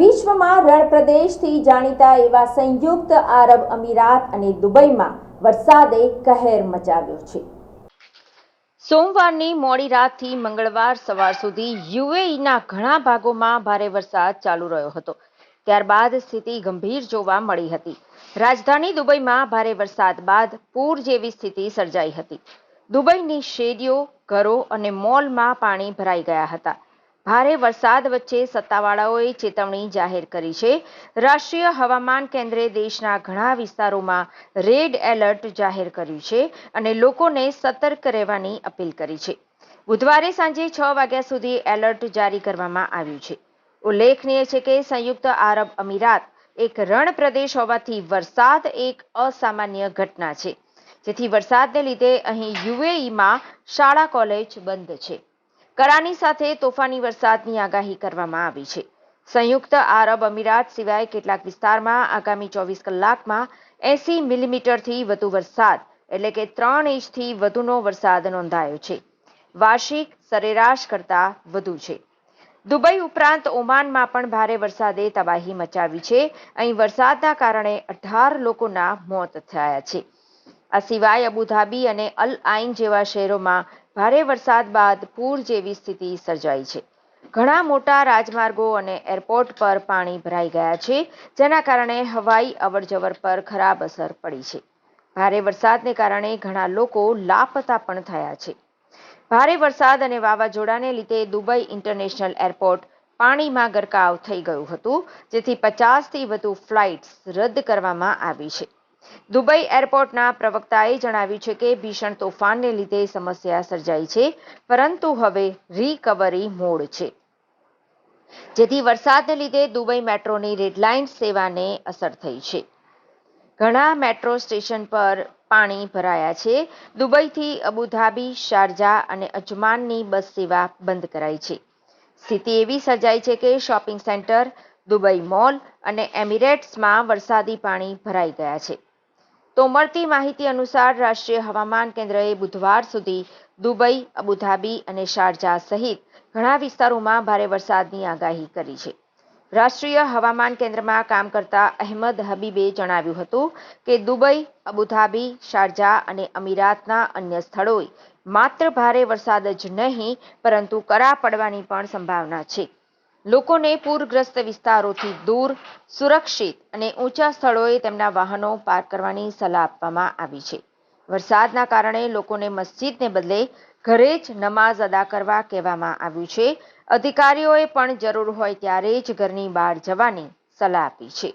રણ પ્રદેશથી જાણીતા એવા સંયુક્ત આરબ અમીરાત અને દુબઈમાં વરસાદે કહેર મચાવ્યો છે. સોમવારની મોડી રાતથી મંગળવાર સવાર સુધી યુએઈના ઘણા ભાગોમાં ભારે વરસાદ ચાલુ રહ્યો હતો. ત્યારબાદ સ્થિતિ ગંભીર જોવા મળી હતી. રાજધાની દુબઈમાં ભારે વરસાદ બાદ પૂર જેવી સ્થિતિ સર્જાઈ હતી. દુબઈની શેરીઓ, ઘરો અને મોલમાં પાણી ભરાઈ ગયા હતા. ભારે વરસાદ વચ્ચે સત્તાવાળાઓએ ચેતવણી જાહેર કરી છે. રાષ્ટ્રીય હવામાન કેન્દ્રે દેશના ઘણા વિસ્તારોમાં રેડ એલર્ટ જાહેર કર્યું છે અને લોકોને સતર્ક રહેવાની અપીલ કરી છે. બુધવારે સાંજે છ વાગ્યા સુધી એલર્ટ જારી કરવામાં આવ્યું છે. ઉલ્લેખનીય છે કે સંયુક્ત આરબ અમીરાત એક રણ પ્રદેશ હોવાથી વરસાદ એક અસામાન્ય ઘટના છે. જેથી વરસાદને લીધે અહીં યુએઈમાં શાળા, કોલેજ બંધ છે. કરાની સાથે તોફાની વરસાદની આગાહી કરવામાં આવી છે. સંયુક્ત આરબ અમીરાત સિવાય કેટલાક વિસ્તારમાં આગામી ચોવીસ કલાકમાં એસી મિલીમીટરથી વધુ વરસાદ, એટલે કે ત્રણ ઇંચથી વધુનો વરસાદ નોંધાયો છે. વાર્ષિક સરેરાશ કરતાં વધુ છે. દુબઈ ઉપરાંત ઓમાનમાં પણ ભારે વરસાદે તબાહી મચાવી છે. અહીં વરસાદના કારણે અઢાર લોકોના મોત થયા છે. આ સિવાય અબુધાબી અને અલ આઇન જેવા શહેરોમાં ભારે વરસાદ બાદ પૂર જેવી સ્થિતિ સર્જાઈ છે. ઘણા મોટા રાજમાર્ગો અને એરપોર્ટ પર પાણી ભરાઈ ગયા છે, જેના કારણે હવાઈ અવરજવર પર ખરાબ અસર પડી છે. ભારે વરસાદને કારણે ઘણા લોકો લાપતા પણ થયા છે. ભારે વરસાદ અને વાવાઝોડાને લીધે દુબઈ ઇન્ટરનેશનલ એરપોર્ટ પાણીમાં ગરકાવ થઈ ગયું હતું, જેથી પચાસથી વધુ ફ્લાઇટ્સ રદ કરવામાં આવી છે. દુબઈ એરપોર્ટના પ્રવક્તાએ જણાવ્યું છે કે ભીષણ તોફાનને લીધે સમસ્યા સર્જાઈ છે, પરંતુ હવે રિકવરી મોડ છે. જેથી વરસાદને લીધે દુબઈ મેટ્રોની રેડલાઇન સેવાને અસર થઈ છે. ઘણા મેટ્રો સ્ટેશન પર પાણી ભરાયા છે. દુબઈથી અબુધાબી, શારજા અને અજમાનની બસ સેવા બંધ કરાઈ છે. સ્થિતિ એવી સર્જાઈ છે કે શોપિંગ સેન્ટર, દુબઈ મોલ અને એમિરેટ્સમાં વરસાદી પાણી ભરાઈ ગયા છે. તો મળતી માહિતી અનુસાર રાષ્ટ્રીય હવામાન કેન્દ્રએ બુધવાર સુધી દુબઈ, અબુધાબી અને શારજા સહિત ઘણા વિસ્તારોમાં ભારે વરસાદની આગાહી કરી છે. રાષ્ટ્રીય હવામાન કેન્દ્રમાં કામ કરતા અહેમદ હબીબે જણાવ્યું હતું કે દુબઈ, અબુધાબી, શારજા અને અમીરાતના અન્ય સ્થળોએ માત્ર ભારે વરસાદ જ નહીં, પરંતુ કરા પડવાની પણ સંભાવના છે. લોકોને પૂરગ્રસ્ત વિસ્તારોથી દૂર, સુરક્ષિત અને ઊંચા સ્થળોએ તેમના વાહનો પાર્ક કરવાની સલાહ આપવામાં આવી છે. વરસાદના કારણે લોકોને મસ્જિદને બદલે ઘરે જ નમાઝ અદા કરવા કહેવામાં આવ્યું છે. અધિકારીઓએ પણ જરૂર હોય ત્યારે જ ઘરની બહાર જવાની સલાહ આપી છે.